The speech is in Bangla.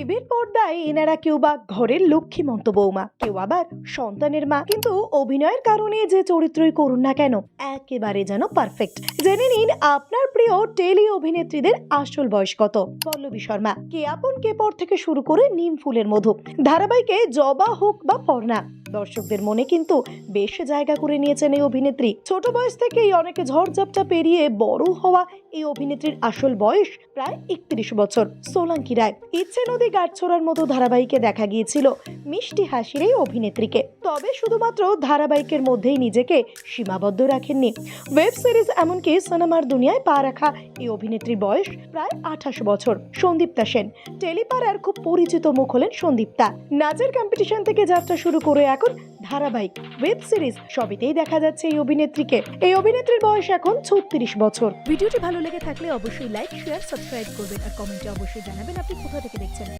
টিভির পর্দায় এনারা কেউ বা ঘরের লক্ষ্মীমন্ত বৌমা, কেউ আবার সন্তানের মা। কিন্তু অভিনয়ের কারণে যে চরিত্রই করুন না কেন, একেবারে যেন পারফেক্ট জেনে নিন আপনার প্রিয় টেলি অভিনেত্রীদের আসল বয়স কত। পল্লবী শর্মা, কে আপন কে পর থেকে শুরু করে নিম ফুলের মধু। ধারাবাহিকে জবা হোক বা পর্ণা দর্শকদের মনে কিন্তু বেশ জায়গা করে নিয়েছেন এই অভিনেত্রী। ছোট বয়স থেকেই অনেকে ঝড়ঝাপটা পেরিয়ে বড় হওয়া এই অভিনেত্রীর আসল বয়স প্রায় একত্রিশ বছর সোলাঙ্কি রায় ইচ্ছে নদী গাছছড়ার মতো ধারাবাহিকে দেখা গিয়েছিল মিষ্টি হাসির এই অভিনেত্রীকে। তবে শুধুমাত্র ধারাবাহিকের মধ্যেই নিজেকে সীমাবদ্ধ রাখেননি। ওয়েব সিরিজ এমনকি সিনেমার দুনিয়ায় পা রাখা এই অভিনেত্রীর বয়স প্রায় আঠাশ বছর, সন্দীপ্তা সেন। টেলিপাড়ার খুব পরিচিত মুখ হলেন সন্দীপ্তা। নাচের কম্পিটিশন থেকে যাত্রা শুরু করে এখন ধারাবাহিক ওয়েব সিরিজ সবইতেই দেখা যাচ্ছে এই অভিনেত্রীকে। এই অভিনেত্রীর বয়স এখন ছত্রিশ বছর। ভিডিওটি ভালো লেগে থাকলে অবশ্যই লাইক শেয়ার সাবস্ক্রাইব করবেন আর কমেন্টে অবশ্যই জানাবেন আপনি কোথা থেকে দেখছেন।